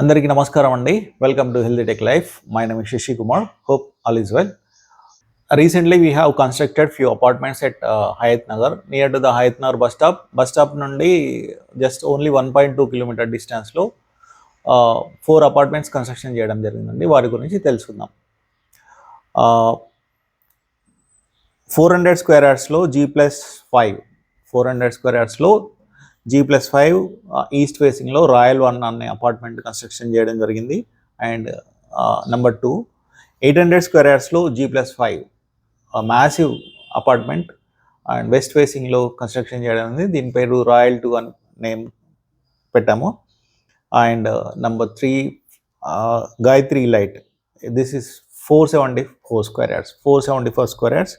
అందరికీ నమస్కారం అండి. Welcome to healthy tech life my name is Shashi Kumar hope all is well recently we have constructed few apartments at Hayat Nagar near to the Hayat Nagar bus stop bus stop నుండి just only one point two kilometre డిస్టెన్స్లో four apartments construction చేయడం జరిగిందండి. వారి గురించి తెలుసుకుందాం. Four hundred square యార్డ్స్లో G plus five four hundred square యార్డ్స్లో G plus five east ఫేసింగ్లో royal one అనే apartment construction చేయడం జరిగింది. And number two eight hundred square యార్డ్స్లో G plus five massive apartment and west ఫేసింగ్లో కన్స్ట్రక్షన్ చేయడం ఉంది దీని పేరు royal two అని నేమ్ పెట్టాము. And number three Gayatri light. This is four seventy four square yards four seventy four square yards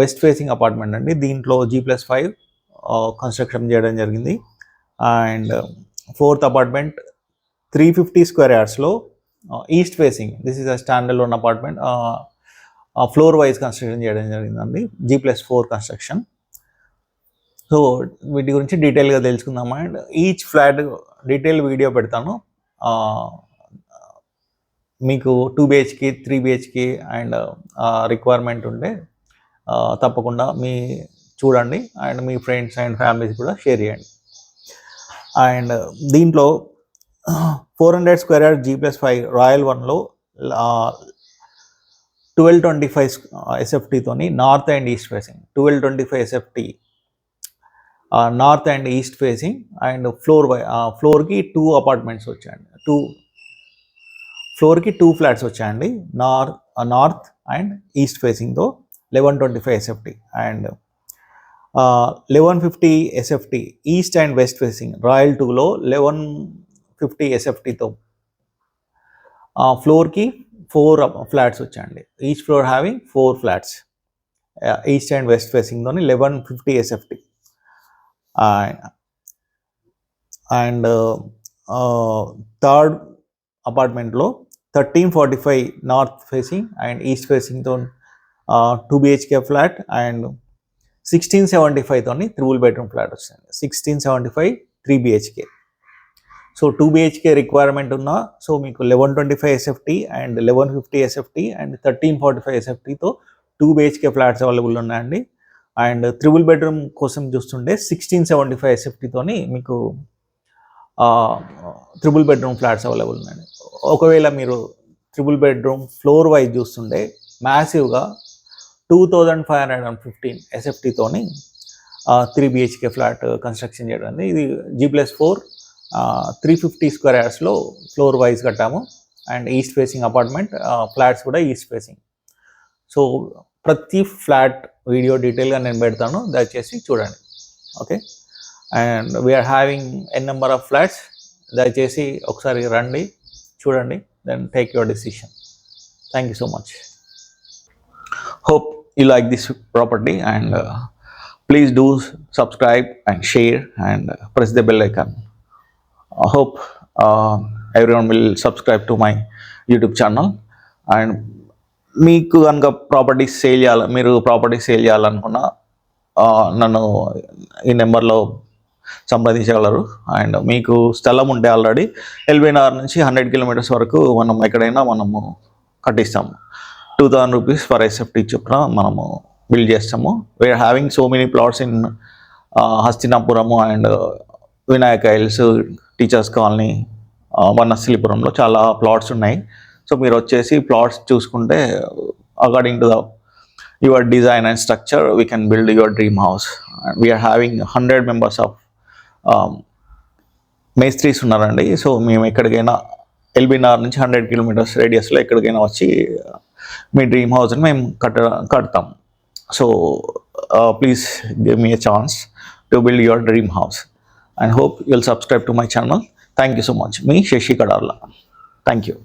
west facing apartment అండి. దీంట్లో G plus five construction చేయడం జరిగింది. And fourth apartment three fifty square యార్డ్స్లో east facing this is a standard ఉన్న apartment floor wise construction చేయడం జరిగిందండి. G plus four construction so వీటి గురించి డీటెయిల్గా తెలుసుకుందాం and each flat detail video పెడతాను. మీకు టూ బిహెచ్కి త్రీ బిహెచ్కి అండ్ రిక్వైర్మెంట్ ఉంటే తప్పకుండా మీ చూడండి. అండ్ మీ ఫ్రెండ్స్ అండ్ ఫ్యామిలీస్ కూడా షేర్ చేయండి. అండ్ దీంట్లో four hundred square yard G plus five royal వన్లో twelve twenty five ఎస్ఎఫ్టీతోని north and east facing. Twelve twenty five SFT north and east facing. And floor ఫ్లోర్కి two apartments వచ్చాయండి. Two ఫ్లోర్కి two flats వచ్చాయండి. North north and east ఫేసింగ్తో eleven twenty five SFT. And eleven fifty SFT east and west facing royal టూలో eleven fifty ఎస్ఎఫ్టీతో ఫ్లోర్కి four flats వచ్చాయండి. Each floor having four flats east and west ఫేసింగ్తోని eleven fifty SFT and third అపార్ట్మెంట్లో thirteen forty five north facing and east ఫేసింగ్తో two BHK flat and sixteen seventy ఫైవ్తోని triple bedroom flat వచ్చింది. Sixteen seventy five three BHK so two BHK requirement ఉన్న so మీకు eleven twenty five SFT and eleven fifty SFT and thirteen forty five ఎస్ఎఫ్టీతో two BHK flats available ఉన్నాయండి. And triple bedroom కోసం చూస్తుంటే sixteen seventy five ఎస్ఎఫ్టీతోని మీకు triple bedroom flats available ఉన్నాయండి. ఒకవేళ మీరు త్రిబుల్ బెడ్రూమ్ ఫ్లోర్ వైజ్ చూస్తుంటే మ్యాసివ్గా two thousand five hundred and fifteen ఎస్ఎఫ్టీతోని three BHK flat construction చేయడం ఇది G plus four three fifty square యార్డ్స్లో floor wise కట్టాము. And east facing apartment flats కూడా east facing so ప్రతి flat video డీటెయిల్గా నేను పెడతాను. దయచేసి చూడండి. Okay and we are having N number of flats దయచేసి ఒకసారి రండి చూడండి then take your decision thank you so much hope you like this property and uh, please do subscribe and share and uh, press the bell icon i hope uh, everyone will subscribe to my youtube channel and మీకు కనుక properties sale చేయాలి మీరు properties sale చేయాలనుకున్నా నన్ను ఈ నెంబర్లో సంప్రదించగలరు and మీకు స్థలం ఉంటే ఆల్రెడీ ఎల్బీనగర్ నుంచి హండ్రెడ్ కిలోమీటర్స్ వరకు మనం ఎక్కడైనా మనము కట్టిస్తాము two thousand rupees for SFT చొప్పున మనము బిల్డ్ చేస్తాము. We are having so many plots in Hastinapuram and Vinayaka hills teachers colony వనస్థలిపురంలో చాలా ప్లాట్స్ ఉన్నాయి. సో మీరు వచ్చేసి ప్లాట్స్ చూసుకుంటే according to the your design and structure we can build your dream house we are having hundred members of మేస్త్రీస్ ఉన్నారండి. So మేము ఎక్కడికైనా ఎల్బీనార్ నుంచి hundred kilometres రేడియస్లో ఎక్కడికైనా వచ్చి మీ డ్రీమ్ హౌస్ని మేము కట్ట కడతాం. So please give me a chance to build your dream house and hope you'll subscribe to my channel. Thank you so much. Me Shashi Kadarla thank you.